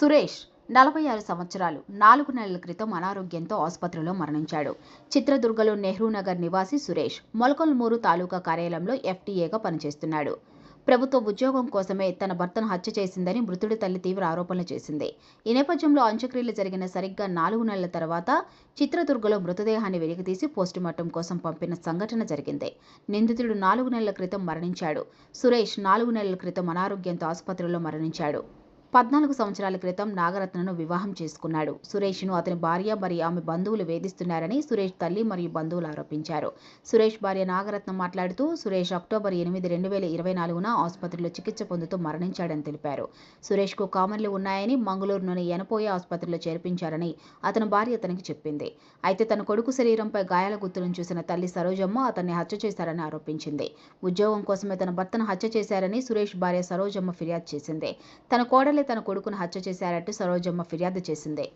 సురేష్ నలభై ఆరు సంవత్సరాలు నాలుగు నెలల క్రితం అనారోగ్యంతో ఆసుపత్రిలో మరణించాడు. చిత్రదుర్గలో నెహ్రూ నగర్ నివాసి సురేష్ మొలకల్మూరు తాలూకా కార్యాలయంలో ఎఫ్టీఏగా పనిచేస్తున్నాడు. ప్రభుత్వ ఉద్యోగం కోసమే తన భర్తను హత్య చేసిందని మృతుడి తల్లి తీవ్ర ఆరోపణలు చేసింది. ఈ నేపథ్యంలో అంత్యక్రియలు జరిగిన సరిగ్గా నాలుగు నెలల తర్వాత చిత్రదుర్గలో మృతదేహాన్ని వెలికితీసి పోస్టుమార్టం కోసం పంపిన సంఘటన జరిగింది. నిందితుడు నాలుగు నెలల క్రితం మరణించాడు. సురేష్ నాలుగు నెలల క్రితం అనారోగ్యంతో ఆసుపత్రిలో మరణించాడు. పద్నాలుగు సంవత్సరాల క్రితం నాగరత్నను వివాహం చేసుకున్నాడు. సురేష్ను అతని భార్య మరియు ఆమె బంధువులు వేధిస్తున్నారని సురేష్ తల్లి మరియు బంధువులు ఆరోపించారు. సురేష్ భార్య నాగరత్నం మాట్లాడుతూ సురేష్ అక్టోబర్ ఎనిమిది రెండు వేల ఇరవై నాలుగున ఆసుపత్రిలో చికిత్స పొందుతూ మరణించాడని తెలిపారు. సురేష్కు కామన్లు ఉన్నాయని మంగళూరులోని ఎనపోయే ఆసుపత్రిలో చేర్పించారని అతని భార్య అతనికి చెప్పింది. అయితే తన కొడుకు శరీరంపై గాయాల గుర్తులను చూసిన తల్లి సరోజమ్మ అతన్ని హత్య చేశారని ఆరోపించింది. ఉద్యోగం కోసమే తన భర్తను హత్య చేశారని సురేష్ భార్య సరోజమ్మ ఫిర్యాదు చేసింది. తన కోడలి తన కొడుకును హత్య చేశారంటూ సరోజమ్మ ఫిర్యాదు చేసింది.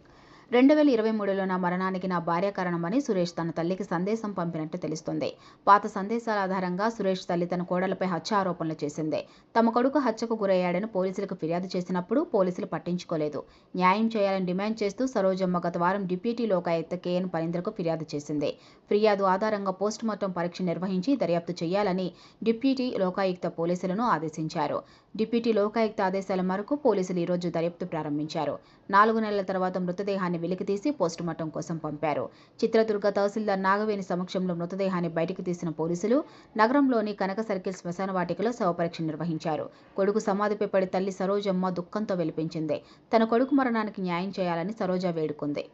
రెండు వేల ఇరవై మూడులో నా మరణానికి నా భార్య కారణమని సురేష్ తన తల్లికి సందేశం పంపినట్టు తెలుస్తుంది. పాత సందేశాల ఆధారంగా సురేష్ తల్లి తన కోడలపై హత్య ఆరోపణలు చేసింది. తమ కొడుకు హత్యకు గురయ్యాడని పోలీసులకు ఫిర్యాదు చేసినప్పుడు పోలీసులు పట్టించుకోలేదు. న్యాయం చేయాలని డిమాండ్ చేస్తూ సరోజమ్మ గత వారం డిప్యూటీ లోకాయుక్త కేఎన్ పరీంద్రకు ఫిర్యాదు చేసింది. ఫిర్యాదు ఆధారంగా పోస్టుమార్టం పరీక్ష నిర్వహించి దర్యాప్తు చేయాలని డిప్యూటీ లోకాయుక్త పోలీసులను ఆదేశించారు. డిప్యూటీ లోకాయుక్త ఆదేశాల మేరకు పోలీసులు ఈరోజు దర్యాప్తు ప్రారంభించారు. నాలుగు నెలల తర్వాత మృతదేహాన్ని వెలికితీసి పోస్టుమార్టం కోసం పంపారు. చిత్రదుర్గ తహసీల్దార్ నాగవేణి సమక్షంలో మృతదేహాన్ని బయటకు తీసిన పోలీసులు నగరంలోని కనక సర్కిల్ శ్మశాన వాటికలో శవపరీక్ష నిర్వహించారు. కొడుకు సమాధిపై పడి తల్లి సరోజమ్మ దుఃఖంతో వెలిపించింది. తన కొడుకు మరణానికి న్యాయం చేయాలని సరోజ వేడుకుంది.